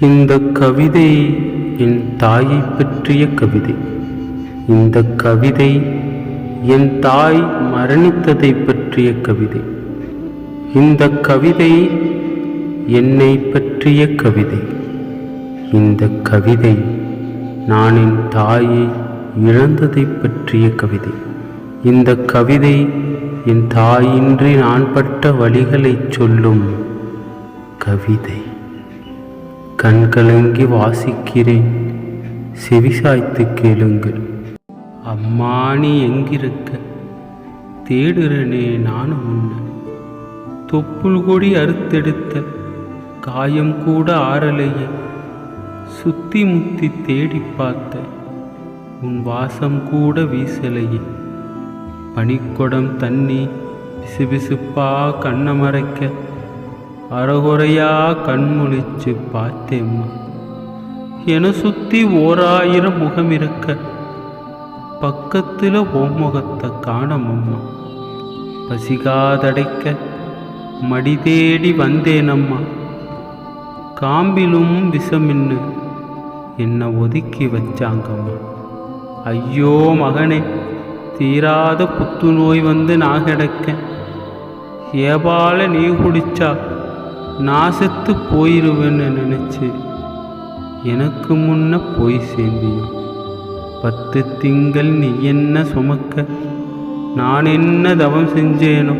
இந்த கவிதை என் தாயை பற்றிய கவிதை. இந்த கவிதை என் தாய் மரணித்ததை பற்றிய கவிதை. இந்த கவிதை என்னை பற்றிய கவிதை. இந்த கவிதை நான் என் தாயை இழந்ததை பற்றிய கவிதை. இந்த கவிதை என் தாயின்றி நான் பட்ட வழிகளைச் சொல்லும் கவிதை. கண்கலங்கி வாசிக்கிறேன். செவிசாய்த்து கேளுங்கள். அம்மா நீ எங்கிருக்க? தேடுறனே நானும் உன்னை. தொப்புள் கொடி அறுத்தெடுத்த காயம் கூட ஆறலையே. சுத்தி முத்தி தேடி பார்த்த உன் வாசம் கூட வீசலையே. பனிக்கொடம் தண்ணி பிசுபிசுப்பா கண்ணை மறைக்க அறகுறையா கண்முழிச்சு பார்த்தேம்மா. என சுத்தி ஓராயிரம் முகம் இருக்க பக்கத்தில் ஓமுகத்தை காணமம்மா. பசிகாதடைக்க மடி தேடி வந்தேனம்மா. காம்பிலும் விஷமின்னு என்னை ஒதுக்கி வச்சாங்கம்மா. ஐயோ மகனே தீராத புத்துநோய் வந்து நான் கிடக்க ஏபால நீ குடிச்சா நான் செத்து போயிருவேன்னு நினச்சி எனக்கு முன்ன போய் சேர்ந்தியும் பத்து திங்கள் நீ என்ன சுமக்க? நான் என்ன தவம் செஞ்சேனோ?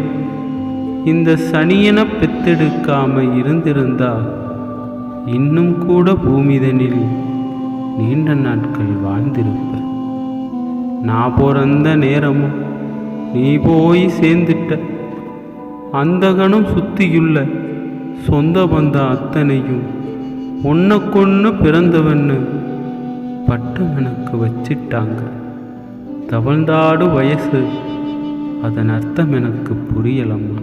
இந்த சனியனை பெத்தெடுக்காம இருந்திருந்தா இன்னும் கூட பூமிதனில் நீண்ட நாட்கள் வாழ்ந்திருப்ப. நான் பிறந்த நேரமும் நீ போய் சேர்ந்துட்ட. அந்த கணம் சுத்தியுள்ள சொந்த பந்த அத்தனையும் ஒன்றை கொன்று பிறந்தவன்னு பட்டம் எனக்கு வச்சிட்டாங்க. தவழ்ந்தாடு வயசு அதன் அர்த்தம் எனக்கு புரியலம்மா.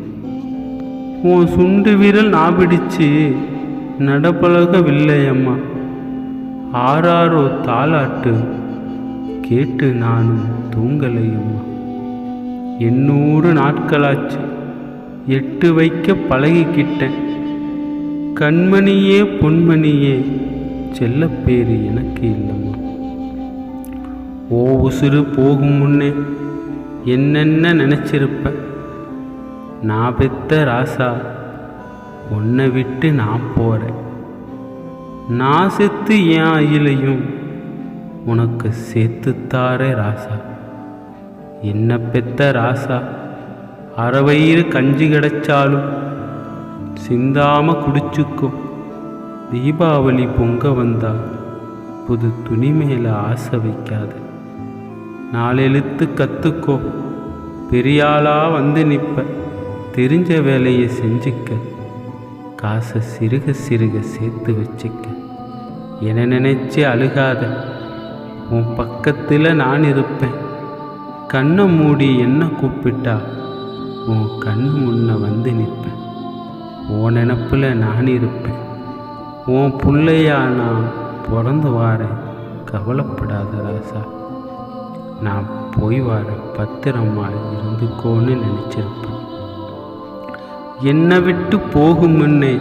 உன் சுண்டு விரல் நாபிடிச்சு நடப்பழகவில்லையம்மா. ஆறாரோ தாளாட்டு கேட்டு நானும் தூங்கலையம்மா. எண்ணூறு நாட்களாச்சு எட்டு வைக்க பழகிக்கிட்டேன். கண்மணியே பொன்மணியே செல்லப்பேரு எனக்கு இல்லம்மா. ஓ உசுறு போகும் முன்னே என்னென்ன நினச்சிருப்ப? நான் பெத்த ராசா உன்னை விட்டு நான் போகிறேன் நான் செத்து என் அயிலையும் உனக்கு சேர்த்துத்தாரே ராசா. என்ன பெத்த ராசா அறவயிறு கஞ்சி கிடைச்சாலும் சிந்தாம குடிச்சுக்கோ தீபாவளி பொங்க வந்தா புது துணி மேல ஆசை வைக்காத. நாலெழுத்து கத்துக்கோ. பெரியாளா வந்து நிப்ப தெரிஞ்ச வேலையை செஞ்சுக்க. காசை சிறுக சிறுக சேர்த்து வச்சுக்க. என நினைச்சு அழுகாத. உன் பக்கத்தில் நான் இருப்பேன். கண்ணை மூடி என்ன கூப்பிட்டா? உன் கண்ணு முன்ன வந்து நிற்பேன். உன் நினப்பில் நான் இருப்பேன். உன் பிள்ளையா நான் பிறந்து வாரேன். கவலைப்படாத ராசா. நான் போய் வாரேன் பத்திரமா இருந்துக்கோன்னு நினச்சிருப்பேன். என்னை விட்டு போகும் முன்னே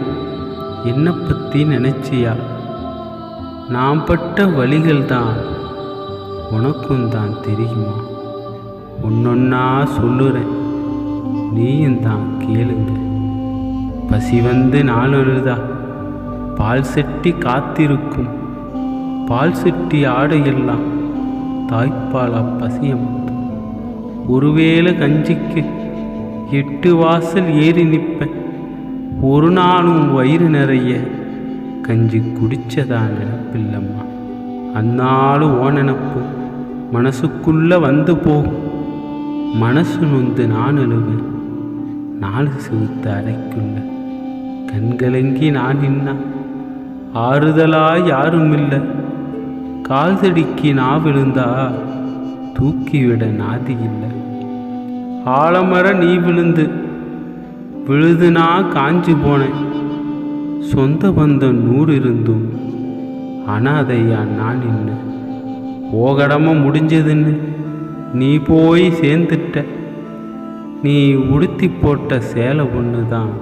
என்னை பற்றி நினச்சியா? நான் பட்ட வழிகள் தான் உனக்கும் தான் தெரியுமா? ஒன்னொன்னா சொல்லுறேன். நீயும் தான் கேளுங்க பசி வந்து நாளொழுதா பால் செட்டி காத்திருக்கும். பால் செட்டி ஆடையெல்லாம் தாய்ப்பாலா பசியமர்த்தும் ஒருவேளை கஞ்சிக்கு எட்டு வாசல் ஏறி நிற்பேன். ஒரு நாளும் வயிறு நிறைய கஞ்சி குடிச்சதா நினப்பில்லம்மா. அந்நாளும் ஓ நினப்பு மனசுக்குள்ள வந்து போகும் மனசு நொந்து நான் அழுவேன் நாலு சிறுத்த அறைக்குள்ள. கண்கலங்கி நான் நின்னா. ஆறுதலா யாரும் இல்லை கால் தடிக்கு நா விழுந்தா தூக்கிவிட நாதி இல்லை. ஆலமர நீ விழுந்து விழுதுனா காஞ்சு போனேன். சொந்த பந்தம் நூறு இருந்தும் அனாதையா நான் நின்று. ஓகடமாக முடிஞ்சதுன்னு நீ போய் சேர்ந்துட்ட. நீ உடுத்தி போட்ட சேலை ஒன்று தான்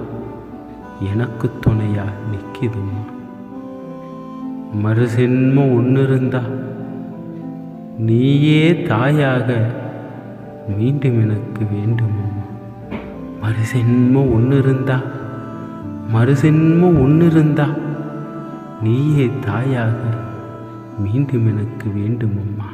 எனக்கு துணையா நிற்கிதும்மா மறுசென்மம் ஒன்று இருந்தா நீயே தாயாக மீண்டும் எனக்கு வேண்டுமம்மா மறுசென்மம் ஒன்று இருந்தா மறுசென்மம் ஒன்று இருந்தா நீயே தாயாக மீண்டும் எனக்கு வேண்டுமம்மா?